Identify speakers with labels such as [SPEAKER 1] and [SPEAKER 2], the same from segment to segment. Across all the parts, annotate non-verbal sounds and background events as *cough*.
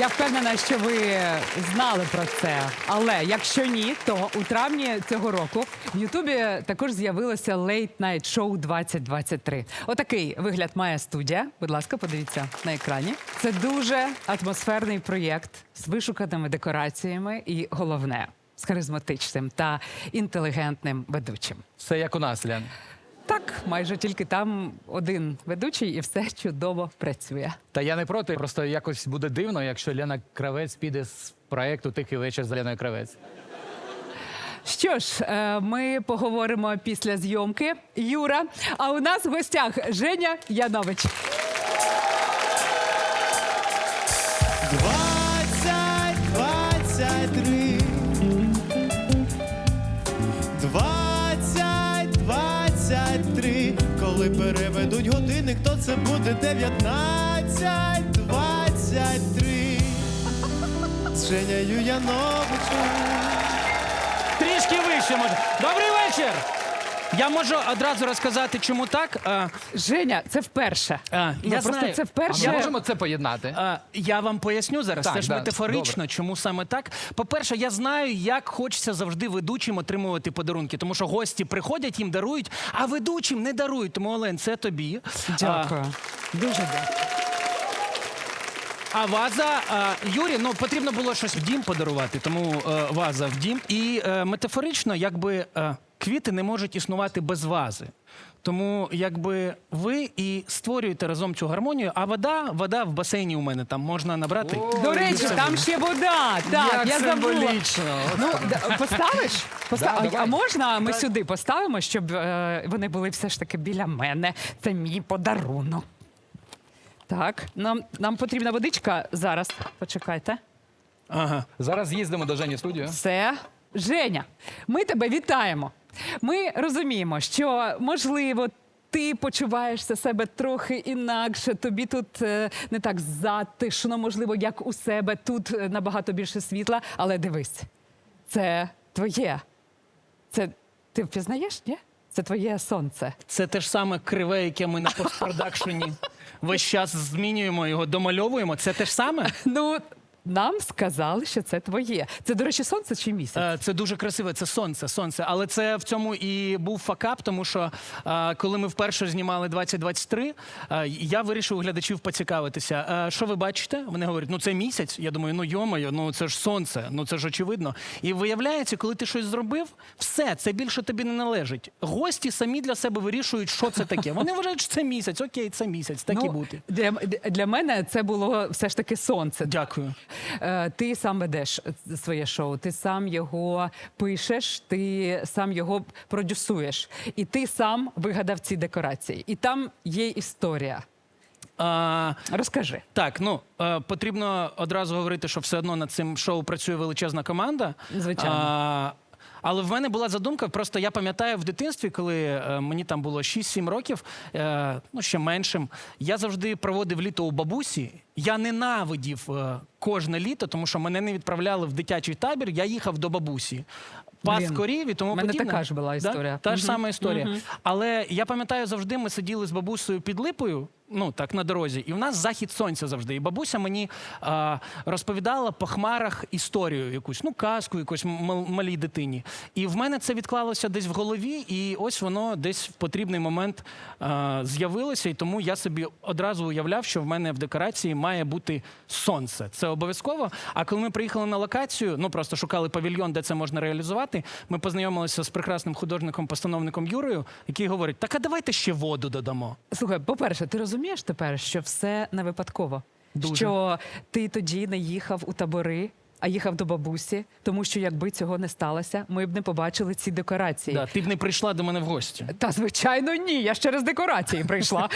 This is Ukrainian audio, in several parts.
[SPEAKER 1] Я впевнена, що ви знали про це. Але якщо ні, то у травні цього року в Ютубі також з'явилося Late Night Show 2023. Отакий вигляд має студія. Будь ласка, подивіться на екрані. Це дуже атмосферний проєкт з вишуканими декораціями і головне з харизматичним та інтелігентним ведучим.
[SPEAKER 2] Все як у нас, Лен.
[SPEAKER 1] Так, майже тільки там один ведучий, і все чудово працює.
[SPEAKER 2] Та я не проти, просто якось буде дивно, якщо Лена Кравець піде з проекту Тихий вечір з Леною Кравець.
[SPEAKER 1] Що ж, е, ми поговоримо після зйомки. Юра, а у нас в гостях Женя Янович.
[SPEAKER 3] Переведуть годинник, то це буде 19, 23 З Женяю Яновичем
[SPEAKER 4] Трішки вище може. Добрий вечір! Я можу одразу розказати, чому так. А,
[SPEAKER 1] Женя, це вперше.
[SPEAKER 4] А,
[SPEAKER 1] ну,
[SPEAKER 4] я
[SPEAKER 1] просто
[SPEAKER 4] знаю.
[SPEAKER 1] це
[SPEAKER 2] А ми можемо це поєднати?
[SPEAKER 4] а, я вам поясню зараз.
[SPEAKER 2] Так,
[SPEAKER 4] Це ж
[SPEAKER 2] да,
[SPEAKER 4] метафорично,
[SPEAKER 2] добре.
[SPEAKER 4] чому саме так. По-перше, я знаю, як хочеться завжди ведучим отримувати подарунки, тому що гості приходять, їм дарують, а ведучим не дарують. Тому Олен, це тобі.
[SPEAKER 1] Дякую. Дуже дякую.
[SPEAKER 4] А ваза а, Юрі, ну потрібно було щось в дім подарувати, тому е, ваза в дім. І е, метафорично, якби е, квіти не можуть існувати без вази. Тому якби ви і створюєте разом цю гармонію, а вода, вода в басейні у мене там можна набрати.
[SPEAKER 1] До речі, там ще вода. Так, я забула. Ну, поставиш? Постав... А, а можна ми сюди поставимо, щоб е, вони були все ж таки біля мене. Це мій подарунок. Так, нам, нам потрібна водичка зараз. Почекайте.
[SPEAKER 4] Ага.
[SPEAKER 2] Зараз їздимо до Жені в студію.
[SPEAKER 1] Все. Женя, ми тебе вітаємо. Ми розуміємо, що можливо. Ти почуваєшся себе трохи інакше. Тобі тут е, не так затишно, можливо, як у себе. Тут е, набагато більше світла. Але дивись, це твоє. Це ти впізнаєш? Ні? Це твоє сонце.
[SPEAKER 4] Це те ж саме криве, яке ми на постпродакшені *laughs* весь час змінюємо його, домальовуємо. Це те ж саме.
[SPEAKER 1] Ну, нам сказали, що це твоє. Це, до речі, сонце чи місяць?
[SPEAKER 4] Е, Це дуже красиво, це сонце, сонце. Але це в цьому і був факап, тому що е, коли ми вперше знімали 2023, е, я вирішив у глядачів поцікавитися. е, Що ви бачите? Вони говорять, ну це місяць. Я думаю, ну йомаю, ну це ж сонце, ну це ж очевидно. І виявляється, коли ти щось зробив, все це більше тобі не належить. Гості самі для себе вирішують, що це таке. Вони вважають, що це місяць. Окей, це місяць, так і бути.
[SPEAKER 1] Для, для мене це було все ж таки сонце.
[SPEAKER 4] Дякую.
[SPEAKER 1] Е, Ти сам ведеш своє шоу, ти сам його пишеш, ти сам його продюсуєш, і ти сам вигадав ці декорації. І там є історія.
[SPEAKER 4] А,
[SPEAKER 1] Розкажи.
[SPEAKER 4] Так, ну е, потрібно одразу говорити, що все одно над цим шоу працює величезна команда.
[SPEAKER 1] Звичайно.
[SPEAKER 4] А, але в мене була задумка, просто я пам'ятаю в дитинстві, коли е, мені там було 6-7 років, е, ну ще меншим, я завжди проводив літо у бабусі. Я ненавидів е, кожне літо, тому що мене не відправляли в дитячий табір, я їхав до бабусі. Пас корів і тому подібне.
[SPEAKER 1] така ж була
[SPEAKER 4] Да?
[SPEAKER 1] історія.
[SPEAKER 4] Та ж сама історія.
[SPEAKER 1] Мгм.
[SPEAKER 4] Але я пам'ятаю, завжди ми сиділи з бабусею під липою, ну так на дорозі, і в нас захід сонця завжди. І бабуся мені а, розповідала по хмарах історію якусь, ну казку, якусь малій дитині. І в мене це відклалося десь в голові, і ось воно десь в потрібний момент з'явилося. І тому я собі одразу уявляв, що в мене в декорації має бути сонце. Це обов'язково. А коли ми приїхали на локацію, ну просто шукали павільйон, де це можна реалізувати. Ми познайомилися з прекрасним художником-постановником Юрою, який говорить: так а давайте ще воду додамо.
[SPEAKER 1] Слухай, по-перше, ти розумієш тепер, що все не випадково.
[SPEAKER 4] Дуже.
[SPEAKER 1] Що ти тоді не їхав у табори, а їхав до бабусі, тому що якби цього не сталося, ми б не побачили ці декорації.
[SPEAKER 4] Да, ти б не прийшла до мене в гості.
[SPEAKER 1] Та звичайно, ні. Я ж через декорації прийшла.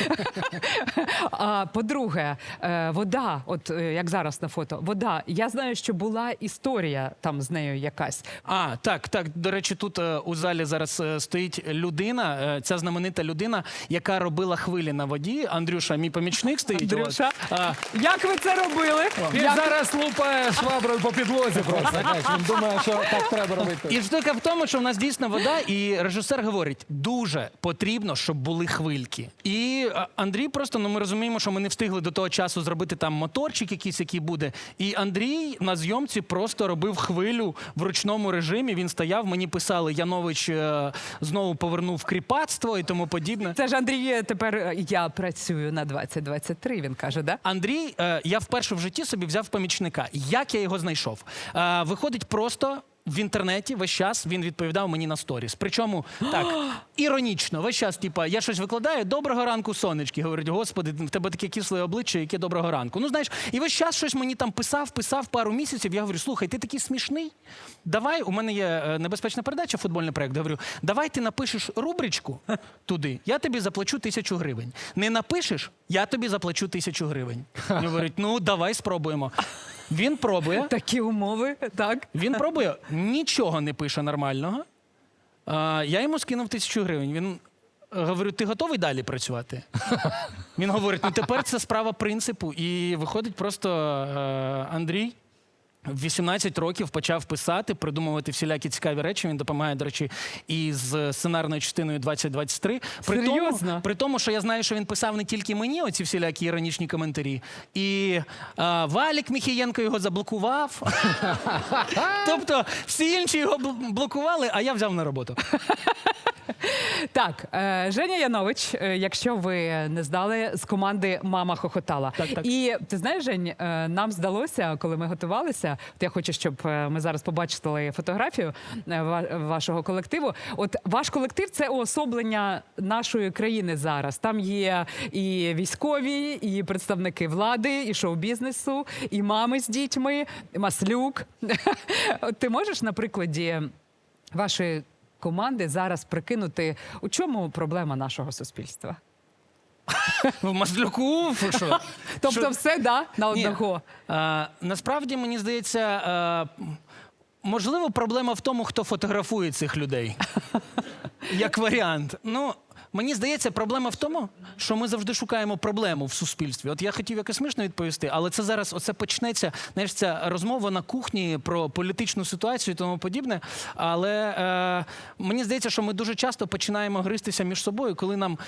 [SPEAKER 1] *laughs* а по-друге, е, вода, от е, як зараз на фото, вода. Я знаю, що була історія там з нею якась.
[SPEAKER 4] А, так, так. До речі, тут е, у залі зараз стоїть людина, ця знаменита людина, яка робила хвилі на воді. Андрюша, мій помічник стоїть.
[SPEAKER 1] Андрюша.
[SPEAKER 4] А,
[SPEAKER 1] як ви це робили?
[SPEAKER 2] Він
[SPEAKER 1] Як-
[SPEAKER 2] зараз лупає шваброю по підлозі просто. знаєш, Він думає, що так треба робити.
[SPEAKER 4] І штука в тому, що в нас дійсно вода, і режисер говорить: дуже потрібно, щоб були хвильки. І а, Андрій просто ну ми розуміємо, що ми не встигли до того часу зробити там моторчик, якийсь який буде. І Андрій на зйомці просто робив хвилю в ручному режимі. Він стояв, мені писали, Янович е, знову повернув кріпацтво і тому подібне.
[SPEAKER 1] Це ж Андрій, тепер е, я працюю на 2023, він каже, да?
[SPEAKER 4] Андрій, е, я вперше в житті собі взяв помічника. Як я його знайшов? Е, виходить просто. В інтернеті весь час він відповідав мені на сторіс. Причому так *gasps* іронічно, весь час, типа, я щось викладаю. Доброго ранку, сонечки. Говорить, господи, в тебе таке кисле обличчя, яке доброго ранку. Ну знаєш, і весь час щось мені там писав, писав пару місяців. Я говорю, слухай, ти такий смішний. Давай, у мене є е, небезпечна передача, футбольний проект. Говорю, давай ти напишеш рубричку туди, я тобі заплачу тисячу гривень. Не напишеш, я тобі заплачу тисячу гривень. Говорить, ну давай спробуємо. Він пробує. *laughs*
[SPEAKER 1] Такі умови, так.
[SPEAKER 4] Він пробує, нічого не пише нормального. А, я йому скинув тисячу гривень. Він е, говорю, ти готовий далі працювати? *laughs* Він говорить: ну тепер це справа принципу. І виходить просто е, Андрій. В 18 років почав писати, придумувати всілякі цікаві речі. Він допомагає, до речі, і з сценарною частиною 2023. При тому, при тому, що я знаю, що він писав не тільки мені, оці всілякі іронічні коментарі. І е, Валік Міхієнко його заблокував. *laughs* тобто всі інші його бл- блокували, а я взяв на роботу. *laughs*
[SPEAKER 1] Так, е, Женя Янович, е, якщо ви не знали, з команди Мама хохотала.
[SPEAKER 4] Так, так.
[SPEAKER 1] І ти знаєш, Жень, е, нам здалося, коли ми готувалися. От я хочу, щоб е, ми зараз побачили фотографію е, вашого колективу. От ваш колектив це уособлення нашої країни зараз. Там є і військові, і представники влади, і шоу-бізнесу, і мами з дітьми, і Маслюк. *laughs* Ти можеш на прикладі вашої команди зараз прикинути, у чому проблема нашого суспільства?
[SPEAKER 4] В Маслюку фу, що?
[SPEAKER 1] Тобто,
[SPEAKER 4] Що?
[SPEAKER 1] все да на
[SPEAKER 4] Ні.
[SPEAKER 1] одного.
[SPEAKER 4] Насправді мені здається, а, можливо, проблема в тому, хто фотографує цих людей. *laughs* Як варіант. Ну, мені здається, проблема в тому, що ми завжди шукаємо проблему в суспільстві. От я хотів якось смішно відповісти, але це зараз оце почнеться. Знаєш, ця розмова на кухні про політичну ситуацію і тому подібне. Але е, мені здається, що ми дуже часто починаємо гристися між собою, коли нам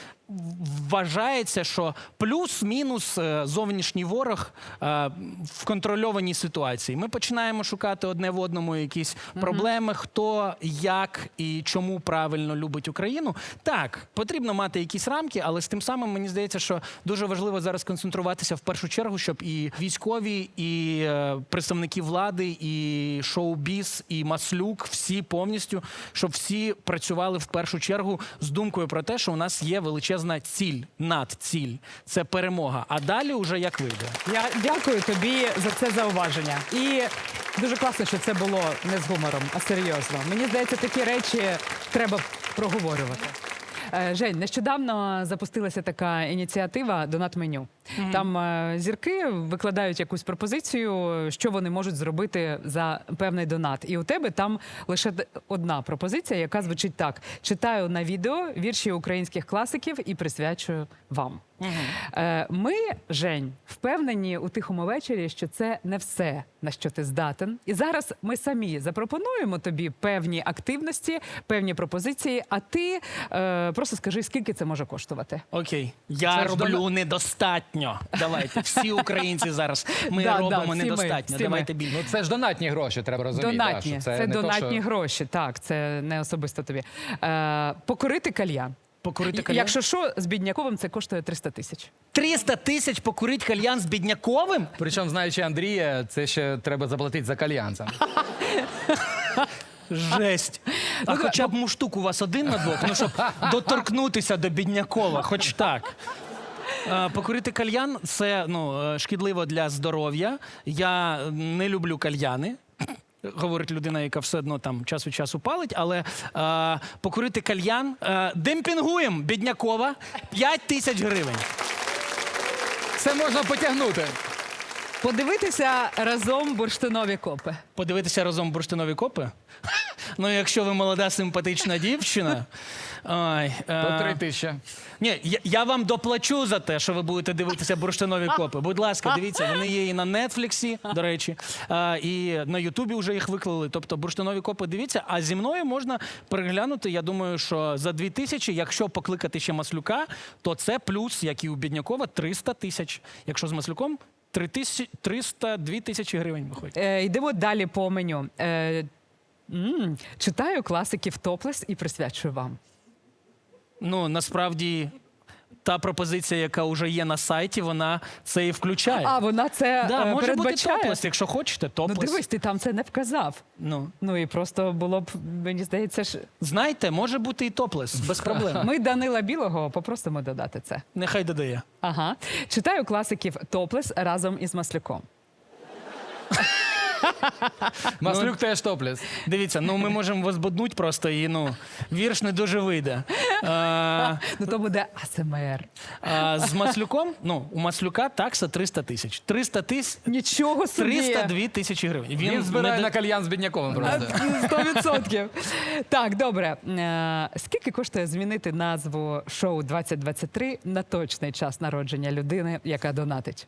[SPEAKER 4] вважається, що плюс-мінус е, зовнішній ворог е, в контрольованій ситуації. Ми починаємо шукати одне в одному якісь проблеми, хто як і чому правильно любить Україну. Так, потрібно мати якісь рамки, але з тим самим мені здається, що дуже важливо зараз концентруватися в першу чергу, щоб і військові, і е, представники влади, і шоу-біз, і маслюк, всі повністю, щоб всі працювали в першу чергу з думкою про те, що у нас є величезна ціль, надціль. Це перемога. А далі вже як вийде.
[SPEAKER 1] Я дякую тобі за це зауваження. І дуже класно, що це було не з гумором, а серйозно. Мені здається, такі речі треба проговорювати. Е, Жень, нещодавно запустилася така ініціатива Донат меню. Там е, зірки викладають якусь пропозицію, що вони можуть зробити за певний донат. І у тебе там лише одна пропозиція, яка звучить так: читаю на відео вірші українських класиків і присвячую вам. Е, Ми, Жень, впевнені у тихому вечорі, що це не все, на що ти здатен. І зараз ми самі запропонуємо тобі певні активності, певні пропозиції. А ти е, просто скажи, скільки це може коштувати.
[SPEAKER 4] Окей, я
[SPEAKER 2] Це
[SPEAKER 4] роблю
[SPEAKER 2] дона-
[SPEAKER 4] недостатньо. Давайте, всі українці зараз. Ми
[SPEAKER 1] Да, да,
[SPEAKER 4] робимо
[SPEAKER 1] всі ми,
[SPEAKER 4] недостатньо.
[SPEAKER 1] всі ми.
[SPEAKER 4] Давайте більше.
[SPEAKER 2] Ну це ж донатні гроші, треба розуміти. да, що
[SPEAKER 1] це,
[SPEAKER 2] не то,
[SPEAKER 1] донатні
[SPEAKER 2] що-
[SPEAKER 1] гроші. Так, це не особисто тобі. Е, покорити кальян.
[SPEAKER 4] Покурити кальян?
[SPEAKER 1] Якщо що, з бідняковим це коштує 300 тисяч.
[SPEAKER 4] 300 тисяч покурить кальян з бідняковим?
[SPEAKER 2] Причому, знаючи Андрія, це ще треба заплатити за кальянцем. *laughs*
[SPEAKER 4] Жесть. А хоча б муштук у вас один на двох, ну щоб доторкнутися до біднякова, хоч так. Е, Покурити кальян це ну, е, шкідливо для здоров'я. Я не люблю кальяни. *clears throat* Говорить людина, яка все одно там час від часу палить, але е, покурити кальян е, демпінгуємо біднякова 5 тисяч гривень.
[SPEAKER 2] Це можна потягнути.
[SPEAKER 1] Подивитися разом бурштинові копи.
[SPEAKER 4] Подивитися разом бурштинові копи. Ну, якщо ви молода симпатична дівчина, Ой,
[SPEAKER 2] То
[SPEAKER 4] е,
[SPEAKER 2] три тисячі.
[SPEAKER 4] Ні, я, я вам доплачу за те, що ви будете дивитися бурштинові копи. Будь ласка, дивіться, вони є і на Нетфліксі, до речі, а, і на Ютубі вже їх виклали. Тобто бурштинові копи дивіться. А зі мною можна переглянути. Я думаю, що за дві тисячі, якщо покликати ще Маслюка, то це плюс, як і у Біднякова, 300 тисяч. Якщо з Маслюком 3 тисячі, 302 тисячі гривень виходить.
[SPEAKER 1] Е, йдемо далі по меню. Е, м, читаю класиків топлес і присвячую вам.
[SPEAKER 4] Ну насправді. Та пропозиція, яка вже є на сайті, вона це і включає.
[SPEAKER 1] А, вона це
[SPEAKER 4] да,
[SPEAKER 1] е,
[SPEAKER 4] може бути
[SPEAKER 1] передбачає.
[SPEAKER 4] топлес, якщо хочете,
[SPEAKER 1] ну
[SPEAKER 4] топлес.
[SPEAKER 1] дивись, ти там це не вказав.
[SPEAKER 4] Ну.
[SPEAKER 1] Ну і просто було б, мені здається, ж
[SPEAKER 4] Знаєте, може бути і топлес, без проблем. *laughs*
[SPEAKER 1] ми Данила Білого попросимо додати це.
[SPEAKER 4] Нехай додає.
[SPEAKER 1] Ага. Читаю класиків топлес разом із Маслюком. *laughs* *laughs*
[SPEAKER 2] Маслюк теж топлес.
[SPEAKER 4] Дивіться, ну ми можемо вас боднуть просто і ну вірш не дуже вийде. А,
[SPEAKER 1] Ну то буде АСМР.
[SPEAKER 4] а з Маслюком, ну у Маслюка такса 300 тисяч. 300 тисяч.
[SPEAKER 1] Нічого собі.
[SPEAKER 4] 302 тисячі гривень.
[SPEAKER 2] Він збирає
[SPEAKER 4] не
[SPEAKER 2] на кальян з бідняковим просто. *laughs*
[SPEAKER 1] Сто відсотків. Так, добре. Е, Скільки коштує змінити назву шоу 2023 на точний час народження людини, яка донатить?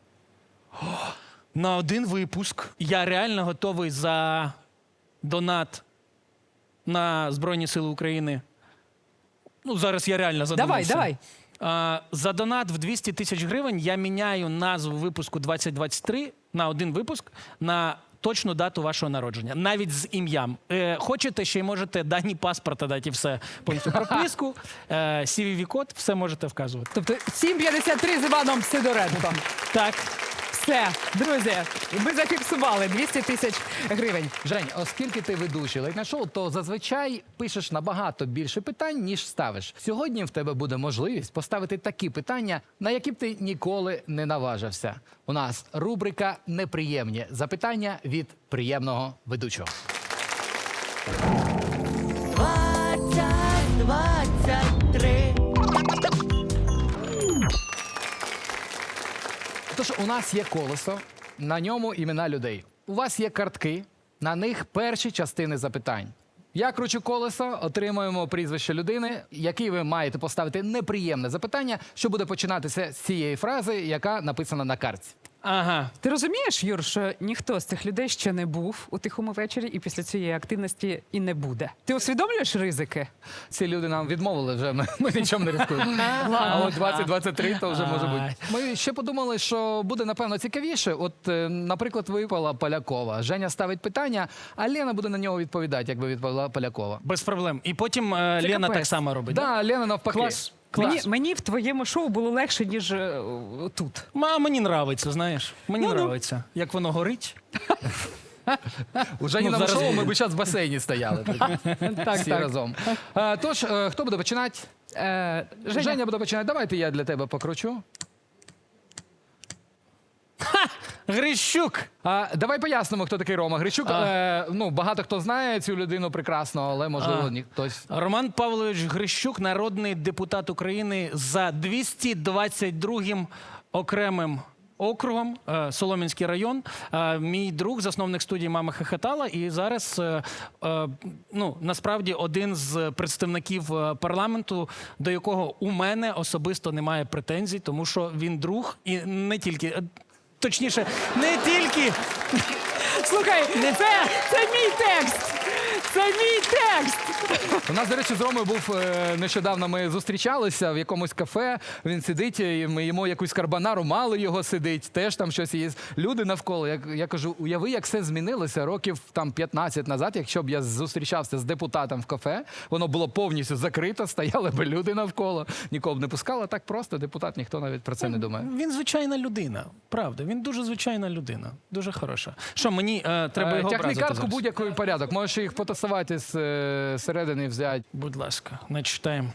[SPEAKER 4] На один випуск. Я реально готовий за донат на Збройні Сили України. Ну, зараз я реально
[SPEAKER 1] Давай,
[SPEAKER 4] задумався.
[SPEAKER 1] давай.
[SPEAKER 4] А, за донат в 200 тисяч гривень я міняю назву випуску 2023 на один випуск на точну дату вашого народження, навіть з ім'ям. Е, хочете, ще й можете дані паспорта дати все повністю прописку, *laughs* е, CVV-код, все можете вказувати.
[SPEAKER 1] Тобто 7,53 з Іваном Сидоренком.
[SPEAKER 4] Так.
[SPEAKER 1] Все, друзі, ми зафіксували 200 тисяч гривень.
[SPEAKER 2] Жень, оскільки ти ведучий лейт шоу, то зазвичай пишеш набагато більше питань, ніж ставиш. Сьогодні в тебе буде можливість поставити такі питання, на які б ти ніколи не наважився. У нас рубрика Неприємні запитання від приємного ведучого. Тож у нас є колесо, на ньому імена людей. У вас є картки, на них перші частини запитань. Я кручу колесо, отримуємо прізвище людини, який ви маєте поставити неприємне запитання, що буде починатися з цієї фрази, яка написана на картці.
[SPEAKER 4] Ага.
[SPEAKER 1] Ти розумієш, Юр, що ніхто з цих людей ще не був у тихому вечорі і після цієї активності і не буде. Ти усвідомлюєш ризики?
[SPEAKER 2] Ці люди нам відмовили вже. Ми, ми нічим не ризикуємо. *laughs* А от 2023 то вже може бути. Ми ще подумали, що буде напевно цікавіше. От, е, наприклад, випала Полякова. Женя ставить питання, а Лена буде на нього відповідати, якби відповіла Полякова.
[SPEAKER 4] Без проблем. І потім е, Лена так само робить.
[SPEAKER 2] Да, Лена навпаки.
[SPEAKER 4] Клас.
[SPEAKER 1] Мені, мені в твоєму шоу було легше, ніж е, тут.
[SPEAKER 4] А мені нравиться, знаєш. Мені
[SPEAKER 1] Ну-ну.
[SPEAKER 4] нравиться. Як воно горить. *laughs*
[SPEAKER 2] У Жені
[SPEAKER 4] Ну,
[SPEAKER 2] на
[SPEAKER 4] зараз
[SPEAKER 2] шоу ми
[SPEAKER 4] би
[SPEAKER 2] б зараз в басейні стояли. *laughs*
[SPEAKER 1] Так,
[SPEAKER 2] Всі
[SPEAKER 1] так.
[SPEAKER 2] разом. Е, Тож, е, хто буде починати?
[SPEAKER 1] Е, Женя,
[SPEAKER 2] Женя буде починати. Давайте я для тебе покручу.
[SPEAKER 4] Грищук.
[SPEAKER 2] А, давай пояснимо, хто такий Рома Грищук. Е, ну, багато хто знає цю людину прекрасно, але можливо
[SPEAKER 4] А.
[SPEAKER 2] ні хтось.
[SPEAKER 4] Роман Павлович Грищук, народний депутат України за 222 окремим округом, е, Солом'янський район. Е, Мій друг, засновник студії Мама Хохотала, і зараз е, е, ну, насправді один з представників е, парламенту, до якого у мене особисто немає претензій, тому що він друг і не тільки. Точніше, не тільки
[SPEAKER 1] слухай, це, це мій текст! Це мій текст!
[SPEAKER 2] У нас, до речі, з Ромою був е, нещодавно. Ми зустрічалися в якомусь кафе. Він сидить, і ми їмо якусь карбонару, мало його сидить, теж там щось є. Люди навколо. Я, я кажу, уяви, як все змінилося років там 15 назад. Якщо б я зустрічався з депутатом в кафе, воно було повністю закрито, стояли б люди навколо, нікого б не пускало. Так просто депутат, ніхто навіть про це не думає.
[SPEAKER 4] Він звичайна людина. Правда, він дуже звичайна людина. Дуже хороша. Що мені е, треба
[SPEAKER 2] Е,
[SPEAKER 4] його
[SPEAKER 2] Тягни
[SPEAKER 4] образити
[SPEAKER 2] картку
[SPEAKER 4] зараз?
[SPEAKER 2] будь-який порядок. Можеш їх потасувати з е, середини взяти.
[SPEAKER 4] Будь ласка, начитаємо.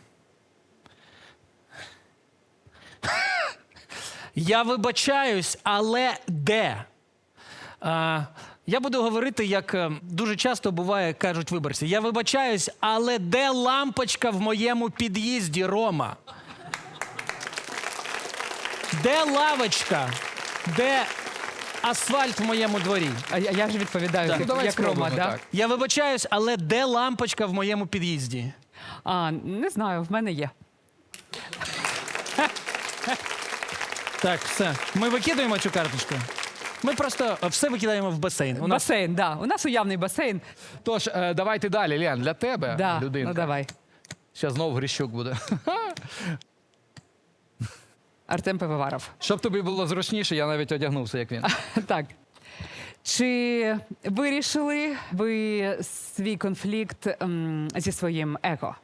[SPEAKER 4] Я вибачаюсь, але де? А, я буду говорити, як е, дуже часто буває, кажуть виборці. Я вибачаюсь, але де лампочка в моєму під'їзді, Рома? Де лавочка? Де асфальт в моєму дворі?
[SPEAKER 1] А я, я ж відповідаю,
[SPEAKER 4] Так.
[SPEAKER 1] як,
[SPEAKER 2] Ну, давай
[SPEAKER 1] як Рома,
[SPEAKER 2] спробуємо
[SPEAKER 1] да?
[SPEAKER 2] так.
[SPEAKER 4] Я вибачаюсь, але де лампочка в моєму під'їзді?
[SPEAKER 1] А, не знаю, в мене є.
[SPEAKER 4] Так, все. Ми викидаємо цю карточку. Ми просто е, все викидаємо в басейн. У нас
[SPEAKER 1] Басейн, да. У нас уявний басейн.
[SPEAKER 2] Тож, е, давайте далі, Лен, для тебе,
[SPEAKER 1] Да.
[SPEAKER 2] людинка.
[SPEAKER 1] Ну давай.
[SPEAKER 2] Зараз знову Грищук буде. *laughs*
[SPEAKER 1] Артем Пивоваров.
[SPEAKER 2] Щоб тобі було зручніше, я навіть одягнувся, як він. *laughs*
[SPEAKER 1] Так. Чи вирішили ви свій конфлікт ем, зі своїм его?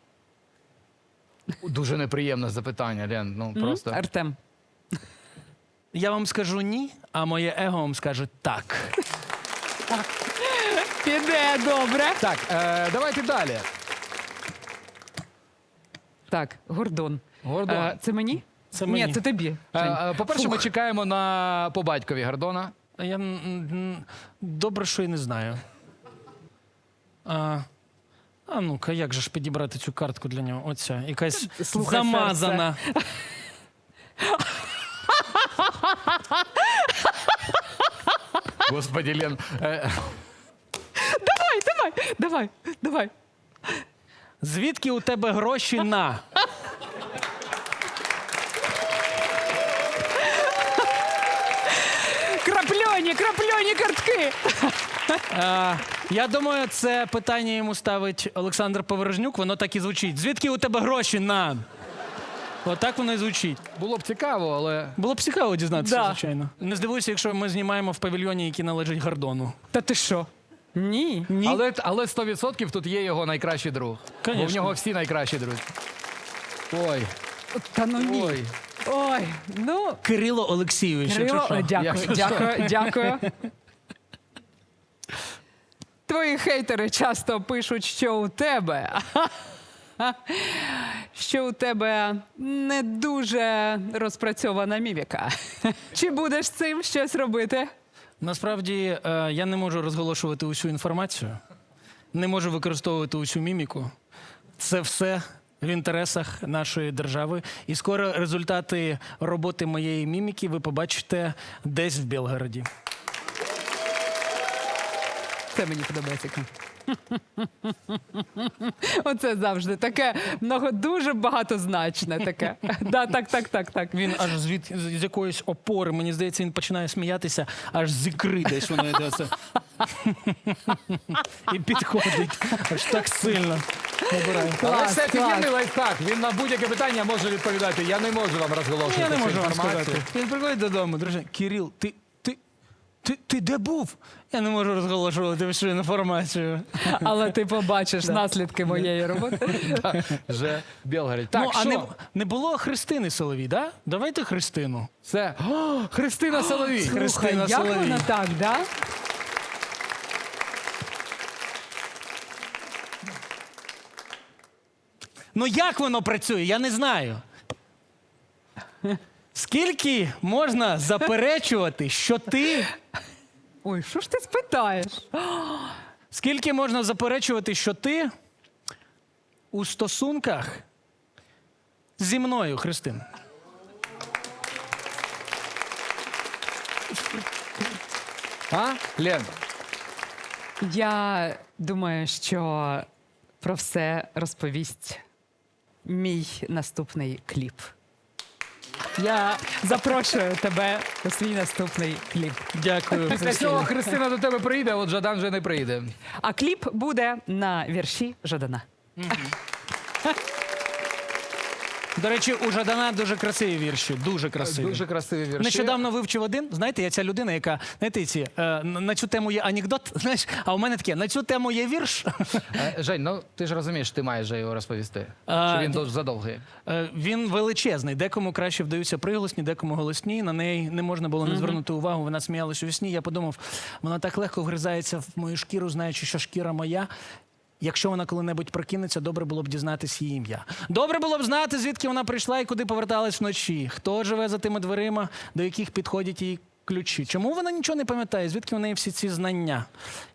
[SPEAKER 2] Дуже неприємне запитання, Лен. Ну просто.
[SPEAKER 1] Артем.
[SPEAKER 4] я вам скажу ні, а моє его вам скаже так. *laughs*
[SPEAKER 1] Піде добре.
[SPEAKER 2] Так, е, давайте далі.
[SPEAKER 1] Так, Гордон.
[SPEAKER 2] Гордон.
[SPEAKER 1] Е, це мені?
[SPEAKER 4] Це мені.
[SPEAKER 1] Ні, це тобі.
[SPEAKER 2] По-перше, ми чекаємо на по батькові Гордона.
[SPEAKER 4] Я добре, що і не знаю. А, а ну-ка, як же ж підібрати цю картку для нього? Оця, якась
[SPEAKER 1] Слухай,
[SPEAKER 4] замазана.
[SPEAKER 2] Господи, Лен. е,
[SPEAKER 1] Давай, давай, давай, давай.
[SPEAKER 4] Звідки у тебе гроші на?
[SPEAKER 1] Крапльоні, крапльоні картки.
[SPEAKER 4] А, я думаю, це питання йому ставить Олександр Поворожнюк. Воно так і звучить. Звідки у тебе гроші на? Отак воно і звучить.
[SPEAKER 2] Було б цікаво, але
[SPEAKER 4] Було б цікаво дізнатися,
[SPEAKER 1] Да.
[SPEAKER 4] звичайно. Не здивуюся, якщо ми знімаємо в павільйоні, який належить Гордону.
[SPEAKER 1] Та ти що? Ні.
[SPEAKER 4] Ні.
[SPEAKER 2] Але, але 100% тут є його найкращий друг. Бо в
[SPEAKER 4] Конечно.
[SPEAKER 2] нього всі найкращі друзі. Ой,
[SPEAKER 1] Та ну ні.
[SPEAKER 2] ой.
[SPEAKER 1] Ой, ну.
[SPEAKER 4] Кирило Олексійович.
[SPEAKER 1] Кирило,
[SPEAKER 4] якщо що.
[SPEAKER 1] дякую,
[SPEAKER 2] Якщо
[SPEAKER 1] дякую, *laughs* дякую. Твої хейтери часто пишуть, що у тебе. *laughs* Що у тебе не дуже розпрацьована міміка. *laughs* Чи будеш з цим щось робити?
[SPEAKER 4] Насправді е, я не можу розголошувати усю інформацію, не можу використовувати усю міміку. Це все в інтересах нашої держави. І скоро результати роботи моєї міміки ви побачите десь в Білгороді.
[SPEAKER 1] Це мені подобається. Оце завжди таке много, дуже багатозначне таке. Да, так, так, так, так.
[SPEAKER 4] Він аж звід з з якоїсь опори, мені здається, він починає сміятися, аж з ікри десь воно йде. І підходить аж так сильно.
[SPEAKER 2] Але
[SPEAKER 1] Клас,
[SPEAKER 2] це
[SPEAKER 1] клас.
[SPEAKER 2] офігенний лайфхак. Він на будь-яке питання може відповідати. Я не можу вам розголошувати.
[SPEAKER 4] Я не
[SPEAKER 2] цю
[SPEAKER 4] можу вам
[SPEAKER 2] інформацію.
[SPEAKER 4] сказати. Він приходить додому, друже, Кирил, ти, ти, ти, ти де був? Я не можу розголошувати всю інформацію.
[SPEAKER 1] Але ти побачиш *laughs* наслідки моєї роботи. *laughs*
[SPEAKER 2] Вже в Білгороді. Так,
[SPEAKER 4] ну, а
[SPEAKER 2] що?
[SPEAKER 4] не, не було Христини Соловій, да? Давайте Христину.
[SPEAKER 2] Це О, *gasps* Христина Соловій.
[SPEAKER 4] Христина
[SPEAKER 1] як
[SPEAKER 4] Соловій.
[SPEAKER 1] воно так, да?
[SPEAKER 4] Ну як воно працює? Я не знаю. Скільки можна заперечувати, що ти.
[SPEAKER 1] Ой, що ж ти спитаєш?
[SPEAKER 4] Скільки можна заперечувати, що ти у стосунках зі мною, Христина?
[SPEAKER 2] А? Лен,
[SPEAKER 1] Я думаю, що про все розповість мій наступний кліп. Я запрошую тебе у свій наступний кліп.
[SPEAKER 4] Дякую.
[SPEAKER 2] після цього Христина до тебе прийде, от Жадан вже не прийде.
[SPEAKER 1] А кліп буде на вірші Жадана.
[SPEAKER 4] До речі, у Жадана дуже красиві вірші. Дуже красиві.
[SPEAKER 2] Дуже красиві вірші.
[SPEAKER 4] Нещодавно вивчив один. Знаєте, я ця людина, яка знаєте, ці е, на цю тему є анекдот. *laughs* Знаєш, а у мене таке на цю тему є вірш.
[SPEAKER 2] Е, Жень, ну ти ж розумієш, ти маєш же його розповісти.
[SPEAKER 4] А,
[SPEAKER 2] Що він дуже задовгий.
[SPEAKER 4] Е, Він величезний. Декому краще вдаються приголосні, декому голосні. На неї не можна було не звернути увагу. Вона сміялась у сні. Я подумав, вона так легко вгризається в мою шкіру, знаючи, що шкіра моя. Якщо вона коли-небудь прокинеться, добре було б дізнатись її ім'я. Добре було б знати, звідки вона прийшла і куди поверталась вночі. Хто живе за тими дверима, до яких підходять її ключі. Чому вона нічого не пам'ятає? Звідки в неї всі ці знання?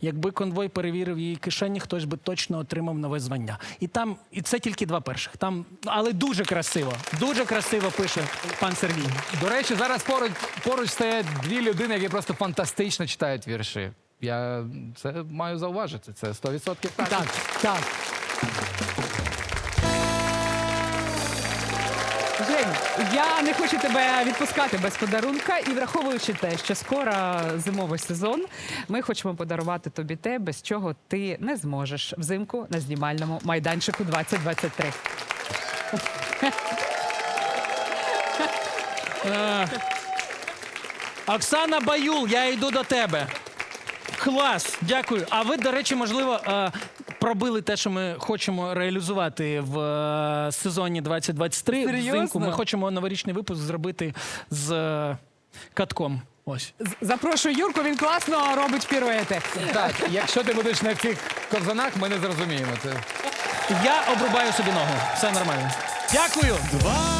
[SPEAKER 4] Якби конвой перевірив її кишені, хтось би точно отримав нове звання. І там, і це тільки два перших. Там, але дуже красиво, дуже красиво пише пан Сергій.
[SPEAKER 2] До речі, зараз поруч, поруч стоять дві людини, які просто фантастично читають вірші. Я це маю зауважити. Це 100% так.
[SPEAKER 1] Так, так. Я не хочу тебе відпускати без подарунка. І враховуючи те, що скоро зимовий сезон, ми хочемо подарувати тобі те, без чого ти не зможеш взимку на знімальному майданчику 2023.
[SPEAKER 4] Оксана Баюл, я йду до тебе. Клас, дякую. А ви, до речі, можливо, е, пробили те, що ми хочемо реалізувати в е, сезоні 2023.
[SPEAKER 1] Серйозно?
[SPEAKER 4] Взимку ми хочемо новорічний випуск зробити з е, катком. Ось.
[SPEAKER 1] Запрошую Юрку, він класно робить піруети.
[SPEAKER 2] Так, якщо ти будеш на цих ковзанах, ми не зрозуміємо це.
[SPEAKER 4] Я обрубаю собі ногу. Все нормально. Дякую.
[SPEAKER 3] Три,